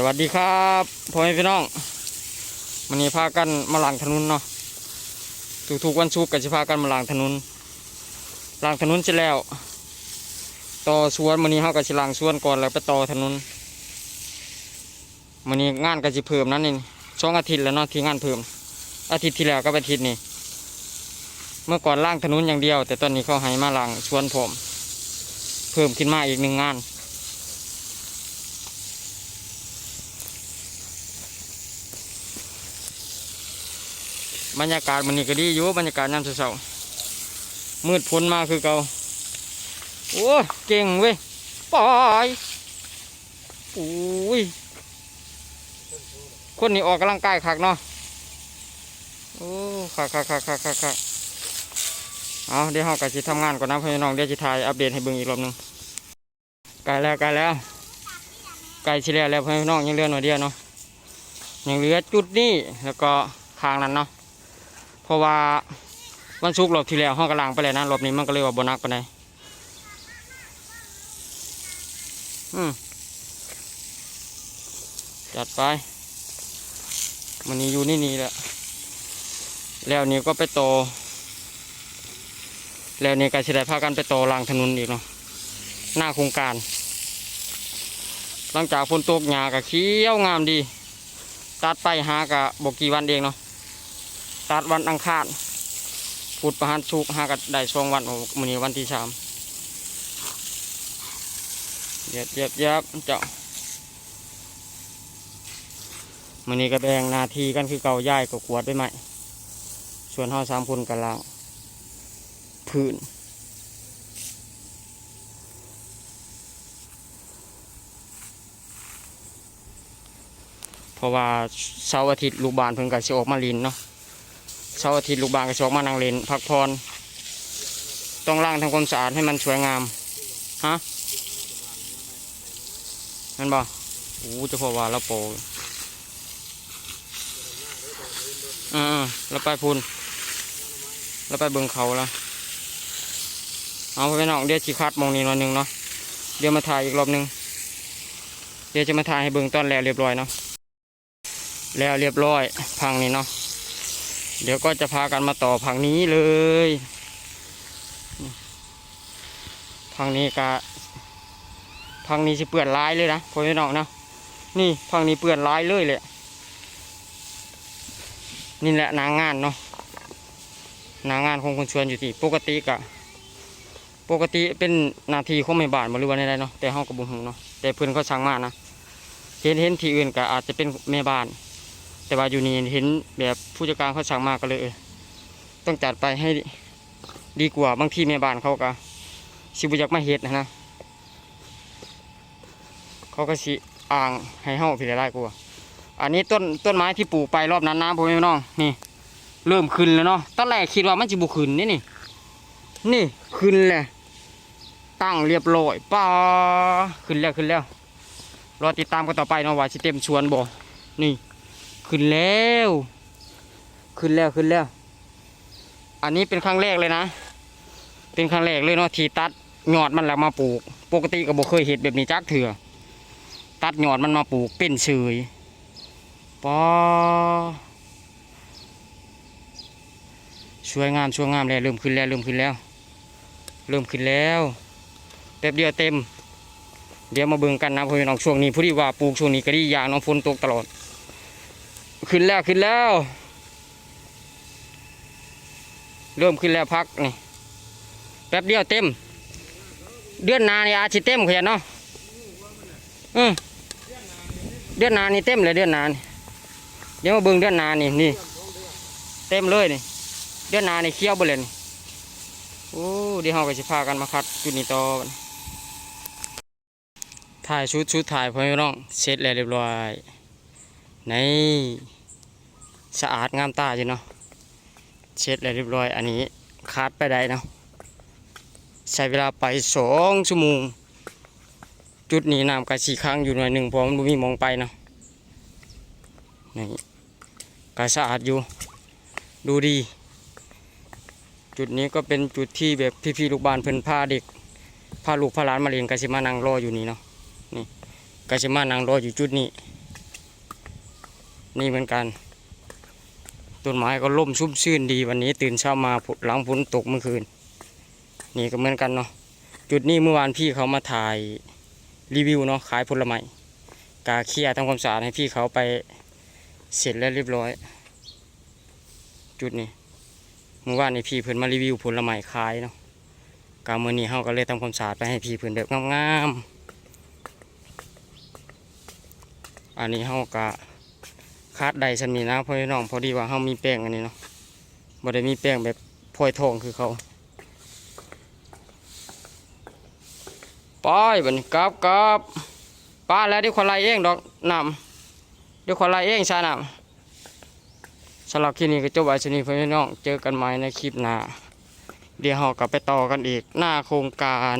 สวัสดีครับพ่อแม่พี่น้องวันนี้พากันมาล้างถนนเนาะทุกๆวันศุกร์ก็จะพากันมาล้างถนนล้างถนนเสร็จแล้ว ต่อสวนวันนี้เขาก็จะล้างสวนก่อนแล้วไปต่อถนนวันนี้งานก็จะเพิ่มนั่นนี่สองอาทิตย์แล้วเนาะที่งานเพิ่ม อาทิตย์ที่แล้วก็อาทิตย์นี้เมื่อก่อนล้างถนนอย่างเดียว แต่ตอนนี้เขาให้มาล้างสวนผม เพิ่มขึ้นมาอีกหนึ่งงาน บรรยากาศมันนี่ก็ดีอยู่บรรยากาศยามเช้าๆมืดพ้นมาคือเก่าโอ้เก่งเว้ยปล่อยอุ้ยคนนี้ออกกำลังกายคักเนาะโอ้คักคักคักคักคักคักเอาเดี๋ยวเราก็จะทำงานก่อนนะพี่น้องเดี๋ยวจะถ่ายอัปเดตให้เบิ่งอีกรอบหนึงใกลแล้วใกลแล้วใกล้ชิแล้วแล้วพี่น้องยังเหลือหน่อยเดียวเนาะยังเหลือจุดนี้แล้วก็ทางนั้นเนาะ เพราะว่าวันศุกรอบที่แล้วห้องกำลังไปเลยนะรอบนี้มันก็เลยว่าบนักไปไหนอืมจัดไปมันนี้อยู่นี่นี่แหละแล้วนี่ก็ไปโตอแล้วนี่ก็จะได้พากันไปโตอรางถนนอีกเนาะหน้าโครงการ หลังจากฝนตกหญ้าก็เขียวงามดี ตัดไปหากะบกี่วันเองเนาะ ตัดวันอังคารพุธประหารสุกหากันได้ช่วงวันมื้อนี้วันที่สามเย็บเย็บเย็บเจ้ามื้อนี้ก็แบ่งนาทีกันคือเก่าย่ายก็กวดไปใหม่ส่วนเฮาสามคนกันล่างพื้นเพราะว่าเสาร์อาทิตย์ลูกบานเพิ่นก็สิออกมาลินเนาะ เสาร์อาทิตย์ลูกบางกระชอกมานั่งเล่นพักผ่อนต้องล้างทำความสะอาดให้มันสวยงามฮะนั่นบ่โอ้จะพอว่าเราโปอ่าเราไปพูนเราไปเบิงเขาล้วเอาไปน้องเดี๋ยวชีคัดมองนี้หน่อยหนึงเนาะเดี๋ยวมาถ่ายอีกรอบหนึงเดี๋ยวจะมาถ่ายให้เบิงตอนแล้วเรียบร้อยเนาะแล้วเรียบร้อยพังนี่เนาะ เดี๋ยวก็จะพากันมาต่อพังนี้เลยพังนี้กะพังนี้จะเปื่อนลายเลยนะพ่อพี่น้องนะนี่พังนี้เปื่อนลายเลยเลยนี่แหละนางงานเนาะนางงานของคนชวนอยู่ที่ปกติกะปกติเป็นนาทีของแม่บ้านบริวารใดๆเนาะแต่ห้องกระบุงเนาะแต่เพื่อนเขาสั่งมากนะเห็นเห็นที่อื่นก็อาจจะเป็นแม่บ้าน แต่ว่าอยู่นี่เห็นแบบผู้จัดการเขาสั่งมากก็เลย ต้องจัดไปให้ดีกว่าบางทีแม่บ้านเขาก็สิบุอยากมาเฮ็ดนะนะเขาก็สิอ่างให้เฮาพี่ได้กว่าอันนี้ต้นต้นไม้ที่ปลูกไปรอบนั้นนะพ่อแม่น้องนี่ เริ่มขึ้นแล้วเนาะตอนแรกคิดว่ามันจะบุขึ้นนี่นี่นี่ขึ้นแหละตั้งเรียบร้อยป้าขึ้นแล้วขึ้นแล้วรอติดตามกันต่อไปเนาะว่าสิเต็มชวนบ่นี่ ขึ้นแล้ว ขึ้นแล้วขึ้นแล้ว อันนี้เป็นครั้งแรกเลยนะ เป็นครั้งแรกเลยเนาะที่ตัดหยอดมันแล้วมาปลูก ปกติก็บ่เคยเห็นแบบนี้จักเถื่อตัดหยอดมันมาปลูกเป็นเฉยปอช่วยงามช่วยงามแล้วเริ่มขึ้นแล้วเริ่มขึ้นแล้ว เริ่มขึ้นแล้วแป๊บเดียวเต็ม เดี๋ยวมาเบิ่งกันนะพี่น้องช่วงนี้ผู้ที่ว่าปลูกช่วงนี้ก็ดีอย่างน้องฝนตกตลอด ขึ้นแล้วขึ้นแล้ว เริ่มขึ้นแล้วพักนี่แป๊บเดียวเต็ม เดือนนานี่อาจสิเต็มขยันเนาะอืมเดือนนานี่เต็มเลยเดือนนานี่เดี๋ยวมาเบิ่งเดือนนานี่นี่ เต็มเลยนี่ เดือนนานี่เขี้ยวไปเลยนี่โอ้เดี๋ยวเราก็จะพากันมาคัดจุดนี้ต่อถ่ายชุดชุดถ่ายพ่อแม่พี่น้องเสร็จแล้วเรียบร้อย นี่สะอาดงามตาจ้ะเนาะเช็ดแล้วเรียบร้อย อันนี้คัดไปได้เนาะใช้เวลาไปสองชั่วโมงจุดนี้น้ำกระสีค้างอยู่หน่อยหนึ่งพราะมันมีมองไปเนาะนี่กระสะอาดอยู่ ดูดี จุดนี้ก็เป็นจุดที่แบบพี่ๆลูกบ้านเพิ่นพาเด็กพาลูกพาหลานมาเรียนกระสิมานั่งรออยู่นี่เนาะนี่กระสิมานั่งรออยู่จุดนี้ นี่เหมือนกัน ต้นไม้ก็ร่มชุ่มชื่นดีวันนี้ ตื่นเช้ามาหลังฝนตกเมื่อคืน นี่ก็เหมือนกันเนาะจุดนี้เมื่อวานพี่เขามาถ่ายรีวิวเนาะขายผลไม้กาเคียทำความสะอาดให้พี่เขาไปเสร็จแล้วเรียบร้อย จุดนี้เมื่อวานนี้พี่เพิ่นมารีวิวผลไม้ขายเนาะกาเมื่อนี้เฮาก็เลยทำความสะอาดไปให้พี่เพิ่นแบบงามๆอันนี้เฮาก็ คาดใดสำนีนะพ่อพี่น้องพอดีว่าเฮามีแป้งอันนี้เนาะบ่ได้มีแป้งแบบพลอยทองคือเขาไปบันกลับกลับป้าแล้วเดี๋ยวคนไล่เองดอกนำเดี๋ยวคนไล่เองชานำสำหรับคลิปนี้ก็จบไว้ชนีพ่อนพี่น้องเจอกันใหม่ในคลิปหน้าเดี๋ยวเรากลับไปต่อกันอีกหน้าโครงการ